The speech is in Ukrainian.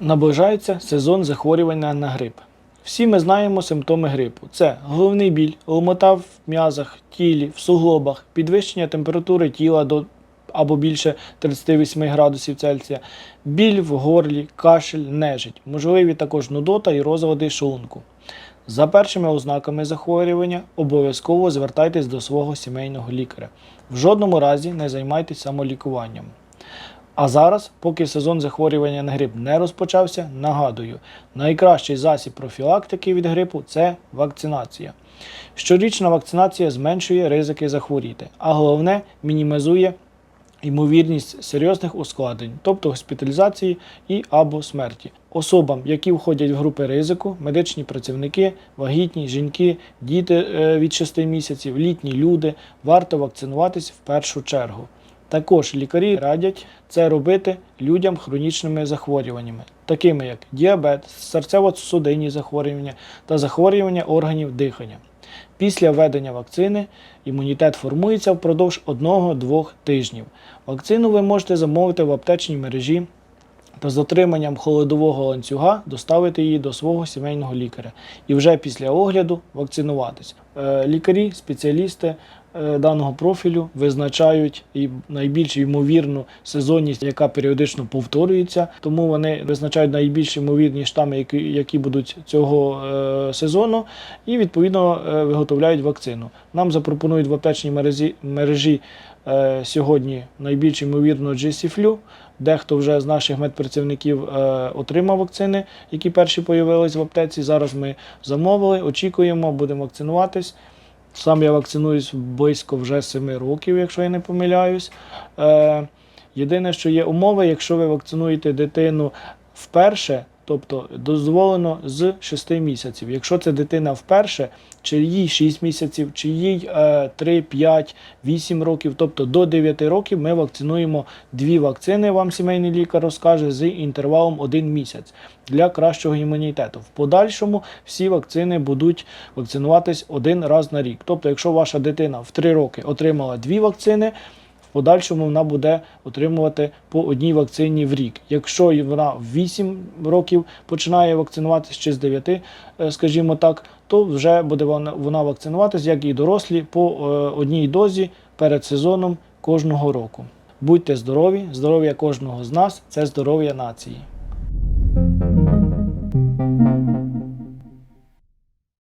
Наближається сезон захворювання на грип. Всі ми знаємо симптоми грипу: це головний біль, ломота в м'язах, тілі, в суглобах, підвищення температури тіла до або більше 38 градусів Цельсія, біль в горлі, кашель, нежить, можливі також нудота і розлади шлунку. За першими ознаками захворювання обов'язково звертайтесь до свого сімейного лікаря. В жодному разі не займайтесь самолікуванням. А зараз, поки сезон захворювання на грип не розпочався, нагадую, найкращий засіб профілактики від грипу це вакцинація. Щорічна вакцинація зменшує ризики захворіти, а головне мінімізує ймовірність серйозних ускладнень, тобто госпіталізації і або смерті. Особам, які входять в групи ризику, медичні працівники, вагітні, жінки, діти е, від 6 місяців, літні люди, варто вакцинуватись в першу чергу. Також лікарі радять це робити людям хронічними захворюваннями, такими як діабет, серцево-судинні захворювання та захворювання органів дихання. Після введення вакцини імунітет формується впродовж 1-2 тижнів. Вакцину ви можете замовити в аптечній мережі та з отриманням холодового ланцюга доставити її до свого сімейного лікаря і вже після огляду вакцинуватися. Е, Лікарі, спеціалісти даного профілю визначають і найбільш ймовірну сезонність, яка періодично повторюється. Тому вони визначають найбільш ймовірні штами, які, які будуть цього е, сезону, і відповідно е, виготовляють вакцину. Нам запропонують в аптечній мережі, мережі е, сьогодні найбільш ймовірно GC-Flu. Дехто вже з наших медпрацівників е, отримав вакцини, які перші появились в аптеці. Зараз ми замовили, очікуємо, будемо вакцинуватись. Сам я вакцинуюсь близько вже 7 років, якщо я не помиляюсь. Е, єдине, що є умови, якщо ви вакцинуєте дитину вперше, тобто дозволено з 6 місяців. Якщо це дитина вперше, чи їй 6 місяців, чи їй е, 3, 5, 8 років, тобто до 9 років, ми вакцинуємо дві вакцини, вам сімейний лікар розкаже, з інтервалом 1 місяць для кращого імунітету. В подальшому всі вакцини будуть вакцинуватись один раз на рік. Тобто, якщо ваша дитина в 3 роки отримала дві вакцини, подальшому вона буде отримувати по одній вакцині в рік. Якщо вона в 8 років починає вакцинуватися чи з 9, е, скажімо так, то вже буде вона, вона вакцинуватися, як і дорослі, по е, одній дозі перед сезоном кожного року. Будьте здорові, здоров'я кожного з нас це здоров'я нації.